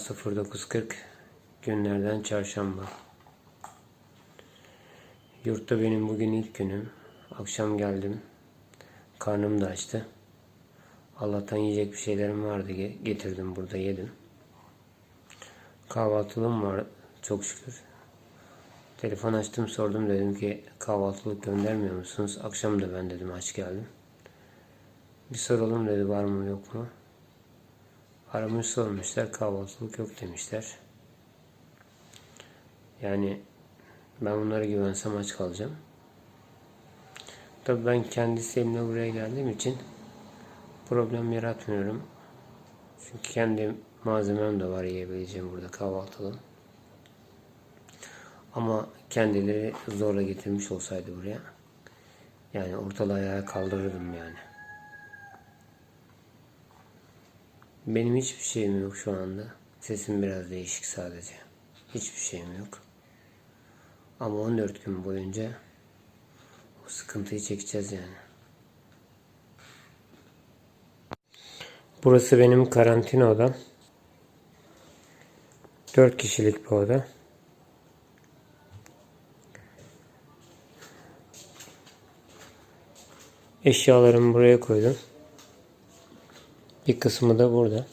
Saat 09.40 günlerden çarşamba. Yurtta benim bugün ilk günüm. Akşam geldim. Karnım da açtı. Allah'tan yiyecek bir şeylerim vardı. ge- Getirdim burada yedim. Kahvaltılığım var çok şükür. Telefon açtım sordum dedim ki kahvaltılık göndermiyor musunuz? Akşam da ben dedim aç geldim. Bir soralım dedi var mı yok mu? Aramış sormuşlar kahvaltılık yok demişler. Yani ben bunlara güvensem aç kalacağım. Tabii ben kendi isteğimle buraya geldiğim için problem yaratmıyorum. Çünkü kendi malzemem de var yiyebileceğim burada kahvaltılığım. Ama kendileri zorla getirmiş olsaydı buraya yani ortalığı ayağa kaldırırdım yani. Benim hiçbir şeyim yok şu anda. Sesim biraz değişik sadece. Hiçbir şeyim yok. Ama 14 gün boyunca o sıkıntıyı çekeceğiz yani. Burası benim karantina odam. 4 kişilik bir oda. Eşyalarımı buraya koydum. Bir kısmı da burada.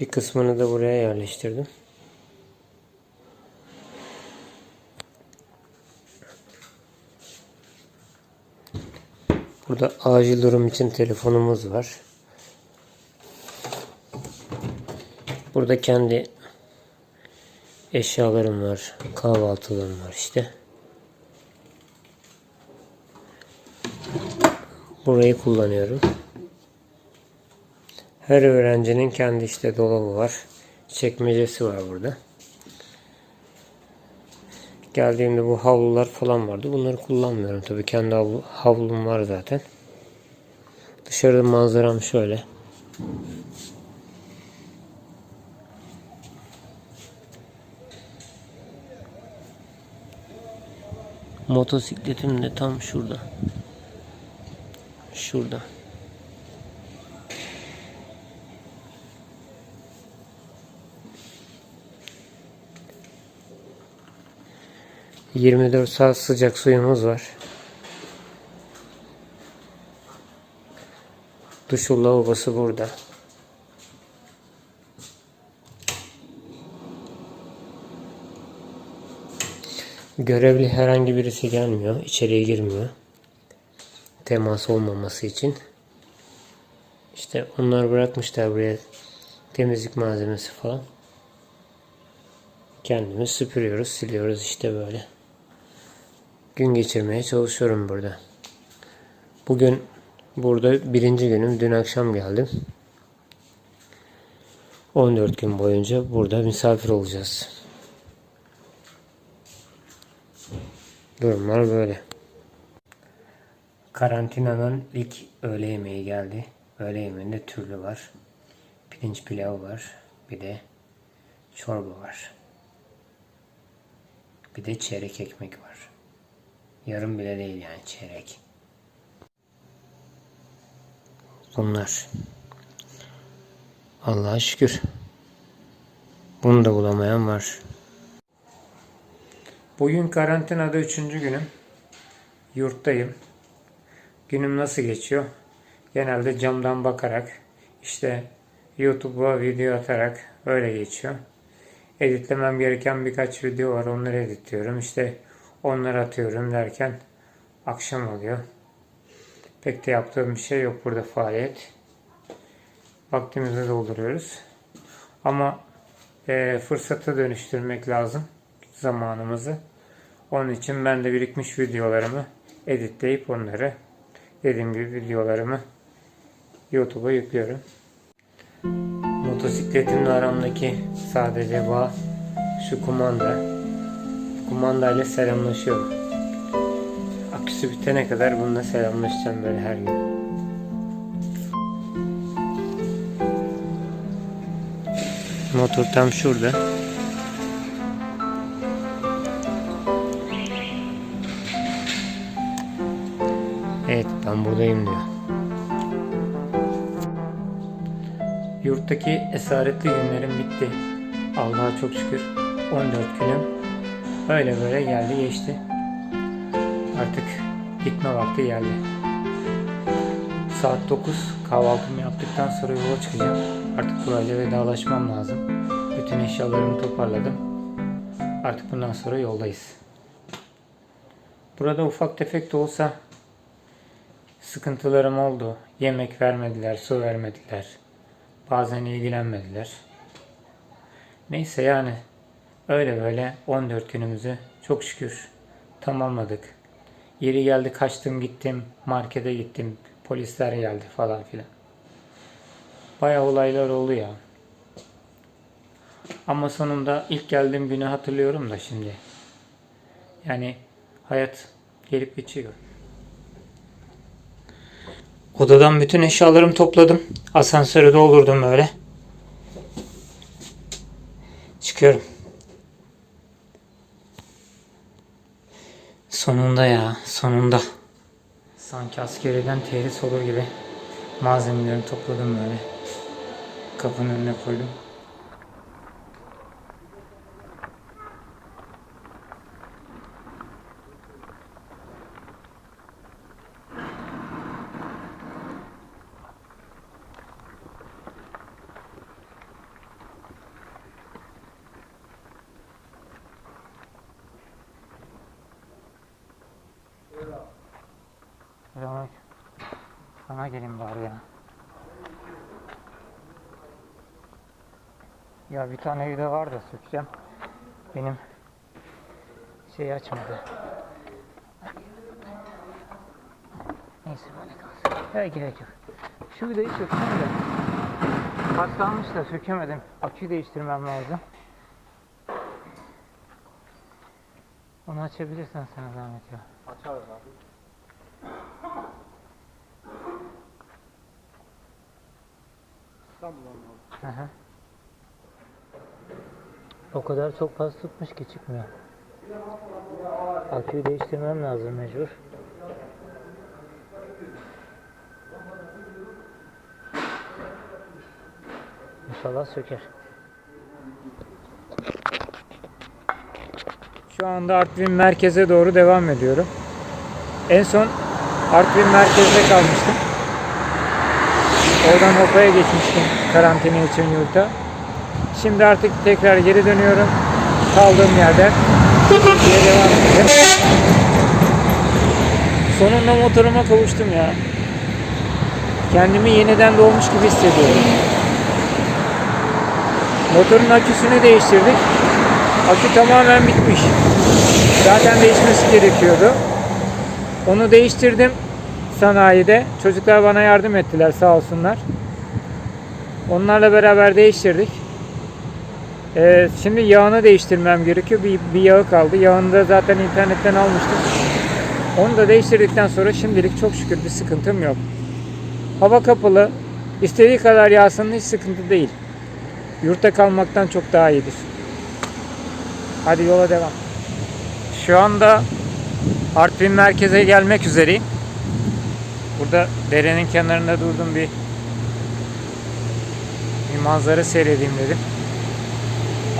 Bir kısmını da buraya yerleştirdim. Burada acil durum için telefonumuz var. Burada kendi eşyalarım var. Kahvaltılığım var işte. Burayı kullanıyorum. Her öğrencinin kendi işte dolabı var. Çekmecesi var burada. Geldiğimde bu havlular falan vardı. Bunları kullanmıyorum. Tabii kendi havlu, havlum var zaten. Dışarıda manzaram şöyle. Motosikletim de tam şurada. Şurada. Yirmi dört saat sıcak suyumuz var. Duşu lavabosu burada. Görevli herhangi birisi gelmiyor. içeriye girmiyor temas olmaması için. İşte onlar bırakmışlar buraya temizlik malzemesi falan. Kendimiz süpürüyoruz, siliyoruz işte böyle. Gün geçirmeye çalışıyorum burada. Bugün burada birinci günüm. Dün akşam geldim. 14 gün boyunca burada misafir olacağız. Durumlar böyle. Karantinanın ilk öğle yemeği geldi. Öğle yemeğinde türlü var. Pirinç pilav var. Bir de çorba var. Bir de çeyrek ekmek var. Yarım bile değil yani çeyrek. Bunlar. Allah'a şükür. Bunu da bulamayan var. Bugün karantinada üçüncü günüm. Yurttayım. Günüm nasıl geçiyor? Genelde camdan bakarak, işte YouTube'a video atarak öyle geçiyor. Editlemem gereken birkaç video var. Onları editliyorum. İşte onları atıyorum derken akşam oluyor. Pek de yaptığım bir şey yok burada faaliyet. Vaktimizi dolduruyoruz. Ama e, fırsata dönüştürmek lazım zamanımızı. Onun için ben de birikmiş videolarımı editleyip onları dediğim gibi videolarımı YouTube'a yüklüyorum. Motosikletimle aramdaki sadece bağ şu kumanda. Kumandayla selamlaşıyorum. Aküsü bitene kadar bununla selamlaşacağım böyle her gün. Motor tam şurada. Evet ben buradayım diyor. Yurttaki esaretli günlerim bitti. Allah'a çok şükür 14 günüm öyle böyle geldi geçti. Artık gitme vakti geldi. Saat 9 kahvaltımı yaptıktan sonra yola çıkacağım. Artık burayla vedalaşmam lazım. Bütün eşyalarımı toparladım. Artık bundan sonra yoldayız. Burada ufak tefek de olsa sıkıntılarım oldu. Yemek vermediler, su vermediler. Bazen ilgilenmediler. Neyse yani öyle böyle 14 günümüzü çok şükür tamamladık. Yeri geldi kaçtım gittim, markete gittim, polisler geldi falan filan. Bayağı olaylar oldu ya. Ama sonunda ilk geldiğim günü hatırlıyorum da şimdi. Yani hayat gelip geçiyor. Odadan bütün eşyalarımı topladım. Asansöre doldurdum böyle. Çıkıyorum. Sonunda ya, sonunda. Sanki askeriden terhis olur gibi malzemelerimi topladım böyle. Kapının önüne koydum. Selamünaleyküm. Sana gelin bari ya. Ya bir tane vida var da sökeceğim. Benim şey açmadı. Neyse böyle kalsın. Ya gerek yok. Şu vidayı sökeceğim de. Paslanmış da sökemedim. Aküyü değiştirmem lazım. Onu açabilirsen sana zahmet ya. Açarız abi. İstanbul'dan mı? Hı hı. O kadar çok pas tutmuş ki çıkmıyor. Aküyü değiştirmem lazım mecbur. İnşallah söker. Şu anda Artvin merkeze doğru devam ediyorum. En son Artvin merkezde kalmıştım. Oradan Hopa'ya geçmiştim karantina için yurtta. Şimdi artık tekrar geri dönüyorum. Kaldığım yerden diye devam edeceğim. Sonunda motoruma kavuştum ya. Kendimi yeniden doğmuş gibi hissediyorum. Motorun aküsünü değiştirdik. Akü tamamen bitmiş. Zaten değişmesi gerekiyordu. Onu değiştirdim sanayide. Çocuklar bana yardım ettiler sağ olsunlar. Onlarla beraber değiştirdik. Ee, şimdi yağını değiştirmem gerekiyor. Bir, bir yağı kaldı. Yağını da zaten internetten almıştım. Onu da değiştirdikten sonra şimdilik çok şükür bir sıkıntım yok. Hava kapalı. İstediği kadar yağsın hiç sıkıntı değil. Yurtta kalmaktan çok daha iyidir. Hadi yola devam. Şu anda Artvin merkeze gelmek üzereyim. Burada derenin kenarında durdum bir bir manzara seyredeyim dedim.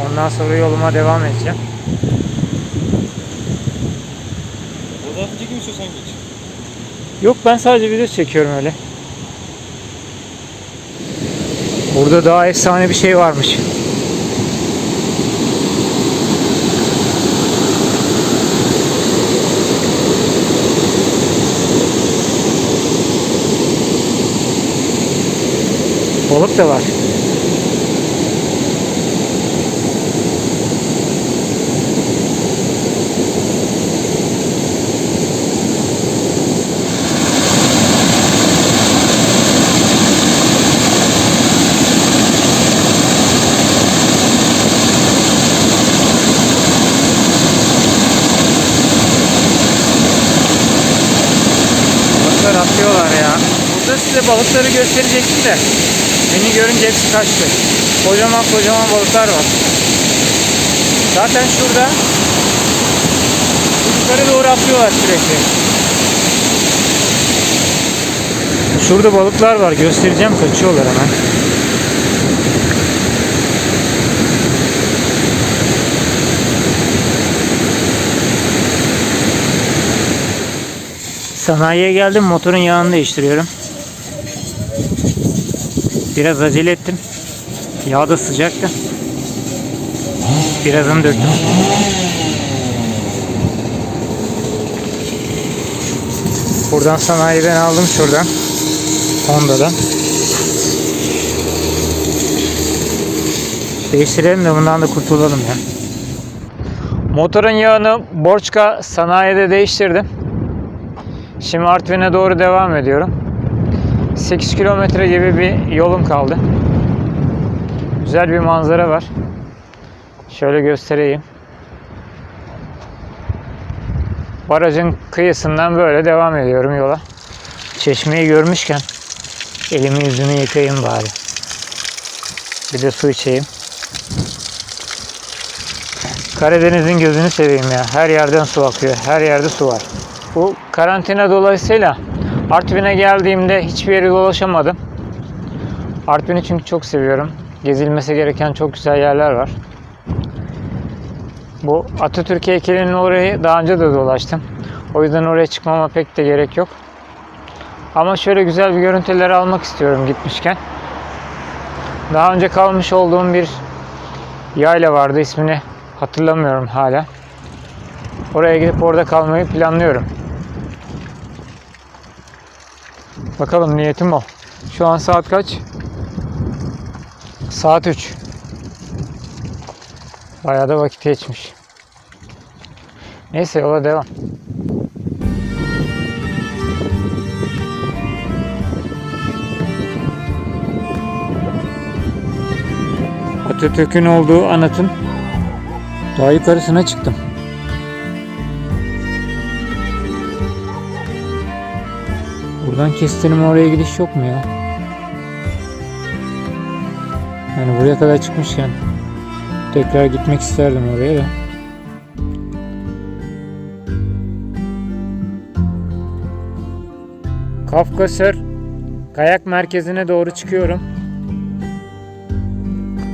Ondan sonra yoluma devam edeceğim. Fotoğraf çekim istiyorsan geç. Yok ben sadece video çekiyorum öyle. Burada daha efsane bir şey varmış. Balık da var. balıkları gösterecektim de beni görünce hepsi kaçtı. Kocaman kocaman balıklar var. Zaten şurada yukarı doğru atlıyorlar sürekli. Şurada balıklar var. Göstereceğim. Kaçıyorlar hemen. Sanayiye geldim. Motorun yağını değiştiriyorum. Biraz acele ettim. Yağ da sıcaktı. Birazını döktüm. Buradan sanayiden aldım şuradan. Honda'dan. Değiştirelim de bundan da kurtulalım ya. Motorun yağını Borçka sanayide değiştirdim. Şimdi Artvin'e doğru devam ediyorum. 8 kilometre gibi bir yolum kaldı. Güzel bir manzara var. Şöyle göstereyim. Barajın kıyısından böyle devam ediyorum yola. Çeşmeyi görmüşken elimi yüzümü yıkayayım bari. Bir de su içeyim. Karadeniz'in gözünü seveyim ya. Her yerden su akıyor. Her yerde su var. Bu karantina dolayısıyla Artvin'e geldiğimde hiçbir yere dolaşamadım. Artvin'i çünkü çok seviyorum. Gezilmesi gereken çok güzel yerler var. Bu Atatürk heykelinin orayı daha önce de dolaştım. O yüzden oraya çıkmama pek de gerek yok. Ama şöyle güzel bir görüntüler almak istiyorum gitmişken. Daha önce kalmış olduğum bir yayla vardı. ismini hatırlamıyorum hala. Oraya gidip orada kalmayı planlıyorum. Bakalım niyetim o. Şu an saat kaç? Saat 3. Bayağı da vakit geçmiş. Neyse yola devam. Atatürk'ün olduğu anıtın daha yukarısına çıktım. Buradan kestirme oraya gidiş yok mu ya? Yani buraya kadar çıkmışken tekrar gitmek isterdim oraya da. Kafkasör kayak merkezine doğru çıkıyorum.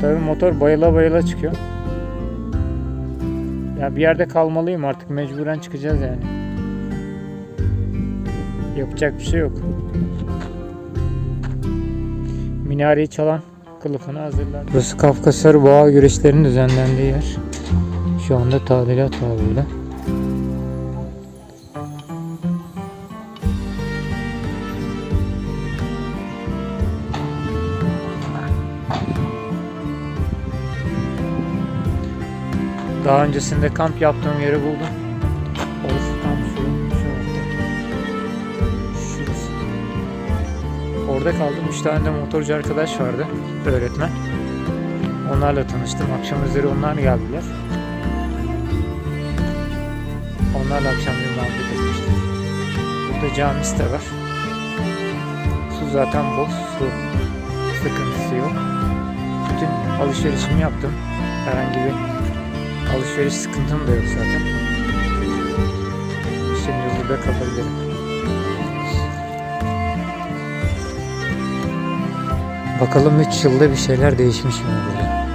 Tabii motor bayıla bayıla çıkıyor. Ya bir yerde kalmalıyım artık mecburen çıkacağız yani. Yapacak bir şey yok. Minareyi çalan kılıfını hazırlar. Burası Kafkasör boğa güreşlerinin düzenlendiği yer. Şu anda tadilat var burada. Daha öncesinde kamp yaptığım yeri buldum. Orada kaldım. Üç tane de motorcu arkadaş vardı. Öğretmen. Onlarla tanıştım. Akşam üzeri onlar geldiler. Onlarla akşam bir muhabbet etmiştim. Burada camisi de var. Su zaten boş. Su sıkıntısı yok. Bütün alışverişimi yaptım. Herhangi bir alışveriş sıkıntım da yok zaten. Şimdi burada kalabilirim. Bakalım 3 yılda bir şeyler değişmiş mi burada?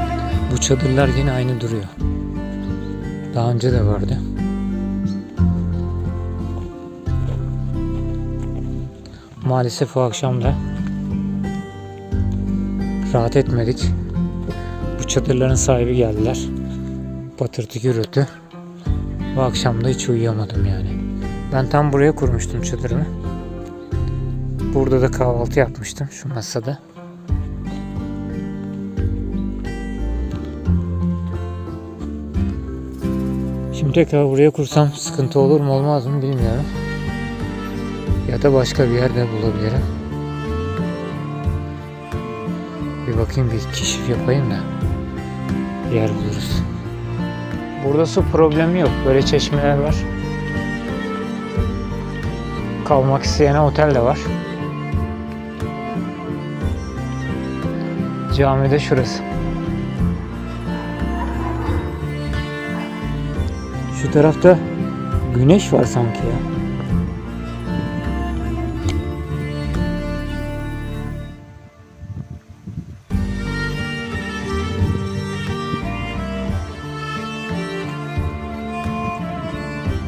Bu çadırlar yine aynı duruyor. Daha önce de vardı. Maalesef o akşam da rahat etmedik. Bu çadırların sahibi geldiler. Patırtı gürültü. Bu akşam da hiç uyuyamadım yani. Ben tam buraya kurmuştum çadırımı. Burada da kahvaltı yapmıştım şu masada. Tekrar buraya kursam sıkıntı olur mu olmaz mı bilmiyorum. Ya da başka bir yerde bulabilirim. Bir bakayım bir keşif yapayım da yer buluruz. Burada su problemi yok. Böyle çeşmeler var. Kalmak isteyene otel de var. Cami de şurası. Şu tarafta güneş var sanki ya.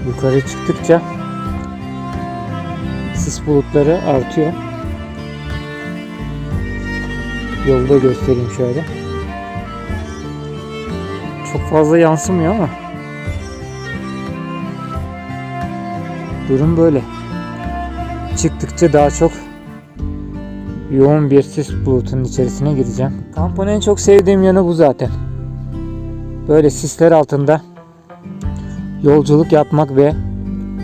Yukarı çıktıkça sis bulutları artıyor. Yolda göstereyim şöyle. Çok fazla yansımıyor ama durum böyle. Çıktıkça daha çok yoğun bir sis bulutunun içerisine gireceğim. Kampın en çok sevdiğim yanı bu zaten. Böyle sisler altında yolculuk yapmak ve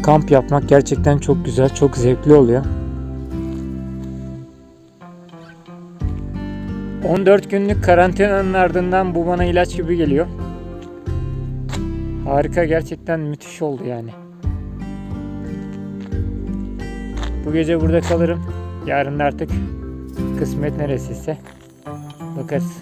kamp yapmak gerçekten çok güzel, çok zevkli oluyor. 14 günlük karantinanın ardından bu bana ilaç gibi geliyor. Harika gerçekten müthiş oldu yani. Bu gece burada kalırım. Yarın artık kısmet neresiyse bakarız.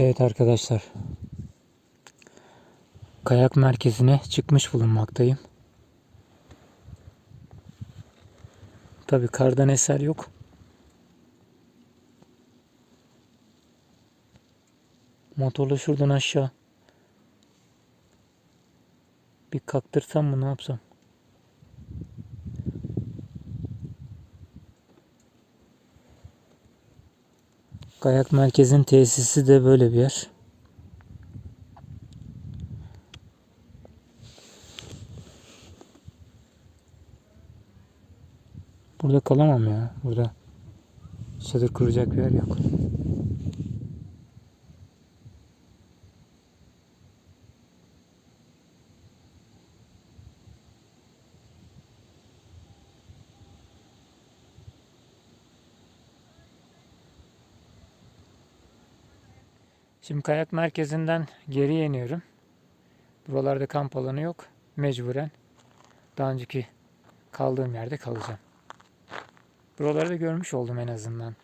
Evet arkadaşlar. Kayak merkezine çıkmış bulunmaktayım. Tabi kardan eser yok. Motorla şuradan aşağı. Bir kaktırsam mı ne yapsam? Kayak merkezin tesisi de böyle bir yer. Burada kalamam ya. Burada çadır kuracak bir yer yok. Kayak merkezinden geriye iniyorum. Buralarda kamp alanı yok. Mecburen daha önceki kaldığım yerde kalacağım. Buraları da görmüş oldum en azından.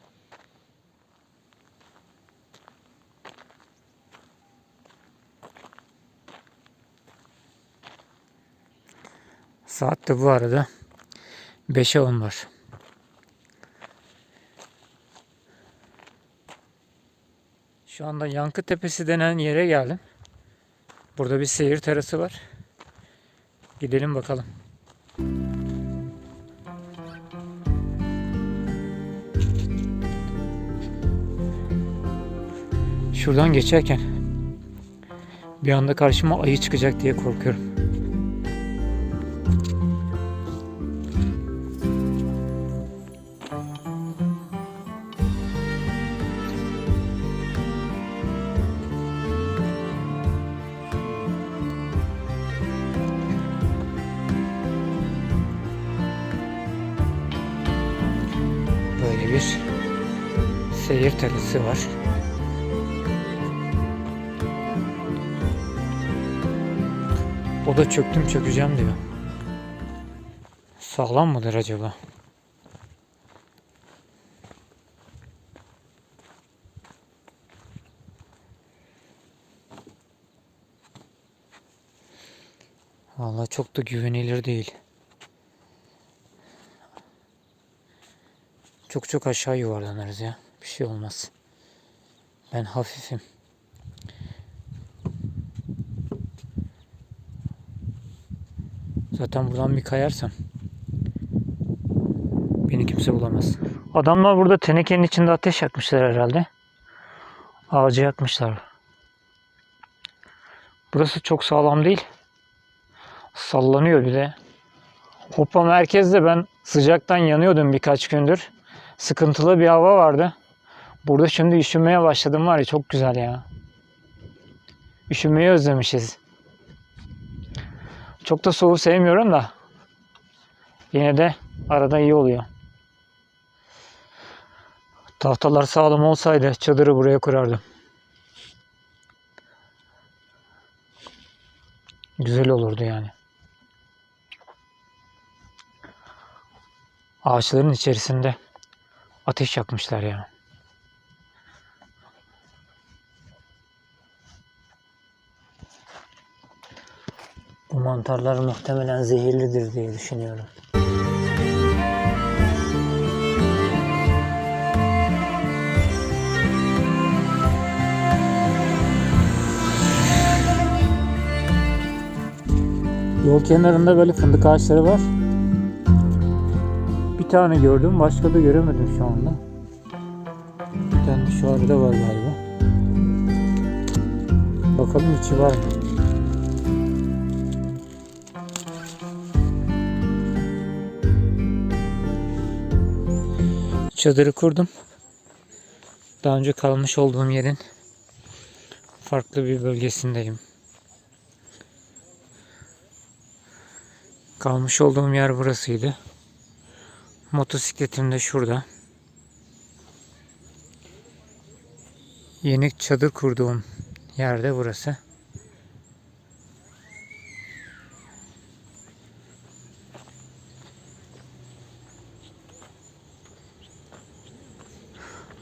Saat de bu arada 5'e 10 var. Şu anda Yankı Tepesi denen yere geldim. Burada bir seyir terası var. Gidelim bakalım. Şuradan geçerken bir anda karşıma ayı çıkacak diye korkuyorum. Çöktüm çökeceğim diyor. Sağlam mıdır acaba? Vallahi çok da güvenilir değil. Çok çok aşağı yuvarlanırız ya. Bir şey olmaz. Ben hafifim. Zaten buradan bir kayarsam beni kimse bulamaz. Adamlar burada tenekenin içinde ateş yakmışlar herhalde. Ağacı yakmışlar. Burası çok sağlam değil. Sallanıyor bir de. Hopa merkezde ben sıcaktan yanıyordum birkaç gündür. Sıkıntılı bir hava vardı. Burada şimdi üşümeye başladım var ya çok güzel ya. Üşümeyi özlemişiz. Çok da soğuğu sevmiyorum da. Yine de arada iyi oluyor. Tahtalar sağlam olsaydı çadırı buraya kurardım. Güzel olurdu yani. Ağaçların içerisinde ateş yakmışlar ya. Bu mantarlar muhtemelen zehirlidir diye düşünüyorum. Yol kenarında böyle fındık ağaçları var. Bir tane gördüm, başka da göremedim şu anda. Bir tane şu arada var galiba. Bakalım içi var mı? Çadırı kurdum. Daha önce kalmış olduğum yerin farklı bir bölgesindeyim. Kalmış olduğum yer burasıydı. Motosikletim de şurada. Yeni çadır kurduğum yerde burası.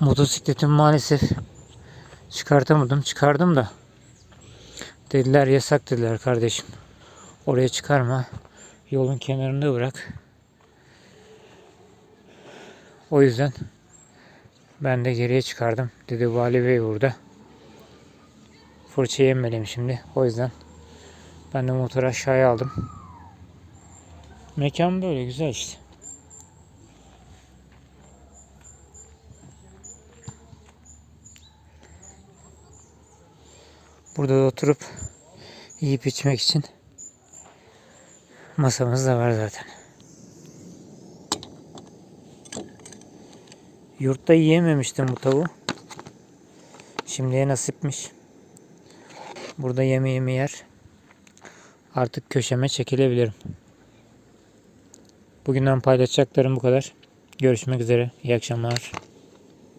Motosikletimi maalesef çıkartamadım. Çıkardım da. Dediler yasak dediler kardeşim. Oraya çıkarma. Yolun kenarında bırak. O yüzden ben de geriye çıkardım. Dedi Vali Bey burada. Fırça yemeliyim şimdi. O yüzden ben de motoru aşağıya aldım. Mekan böyle güzel işte. Burada da oturup yiyip içmek için masamız da var zaten. Yurtta yiyememiştim bu tavuğu. Şimdiye nasipmiş. Burada yemeğimi yer. Artık köşeme çekilebilirim. Bugünden paylaşacaklarım bu kadar. Görüşmek üzere. İyi akşamlar.